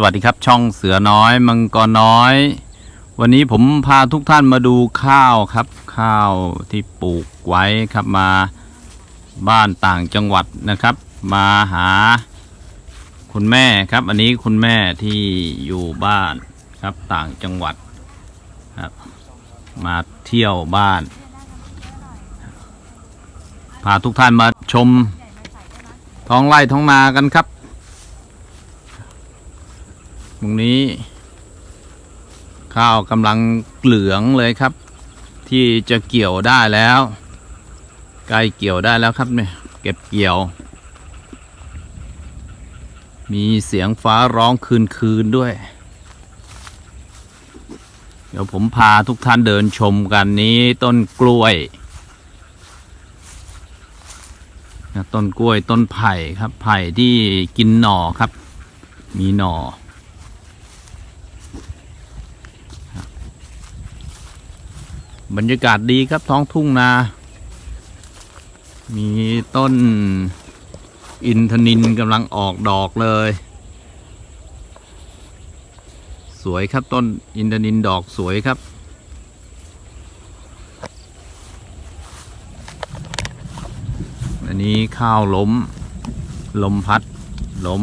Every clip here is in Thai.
สวัสดีครับช่องเสือน้อยมังกรน้อย วันนี้ผมพาทุกท่านมาดูข้าวครับ ข้าวที่ปลูกไว้ครับมาบ้านต่างจังหวัดนะครับ มาหาคุณแม่ครับ อันนี้คุณแม่ที่อยู่บ้านครับต่างจังหวัดครับ มาเที่ยวบ้าน พาทุกท่านมาชมท้องไร่ท้องนากันครับ ตรงนี้ ข้าวกำลังเหลืองเลยครับ ที่จะเกี่ยวได้แล้วใกล้เกี่ยวได้แล้วครับเนี่ยเก็บเกี่ยว มีเสียงฟ้าร้องคืนคืนด้วย เดี๋ยวผมพาทุกท่านเดินชมกันนี้ต้นกล้วยต้นกล้วยต้นไผ่ครับไผ่ที่กินหน่อครับ มีหน่อ บรรยากาศดีครับท้องทุ่งนา มีต้นอินทนินกำลังออกดอกเลย สวยครับต้นอินทนินดอกสวยครับ อันนี้ข้าวล้ม ลมพัดล้ม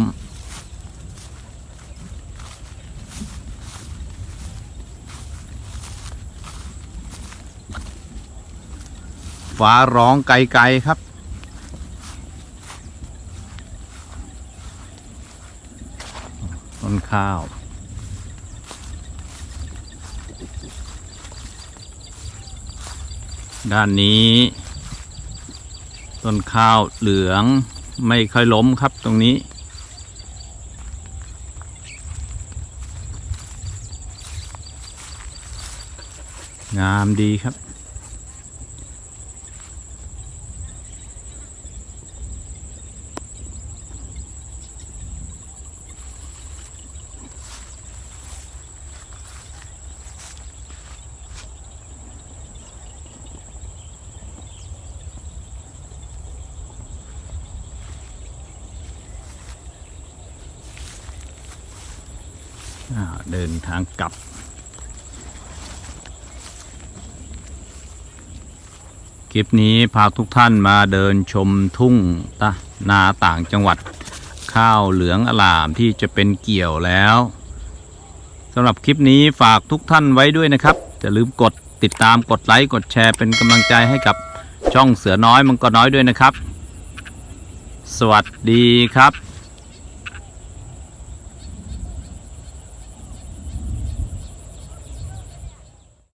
ฟ้าร้องไกลๆครับ ต้นข้าวด้านนี้ ต้นข้าวเหลืองไม่ค่อยล้มครับตรงนี้ งามดีครับ เดินทางกลับ คลิปนี้พาทุกท่านมาเดินชมทุ่งตะนาต่างจังหวัดข้าวเหลืองอลามที่จะเป็นเกี่ยวแล้วสำหรับคลิปนี้ฝากทุกท่านไว้ด้วยนะครับอย่าลืมกดติดตามกดไลค์กดแชร์เป็นกำลังใจให้กับช่องเสือน้อยมังกรน้อยด้วยนะครับ สวัสดีครับ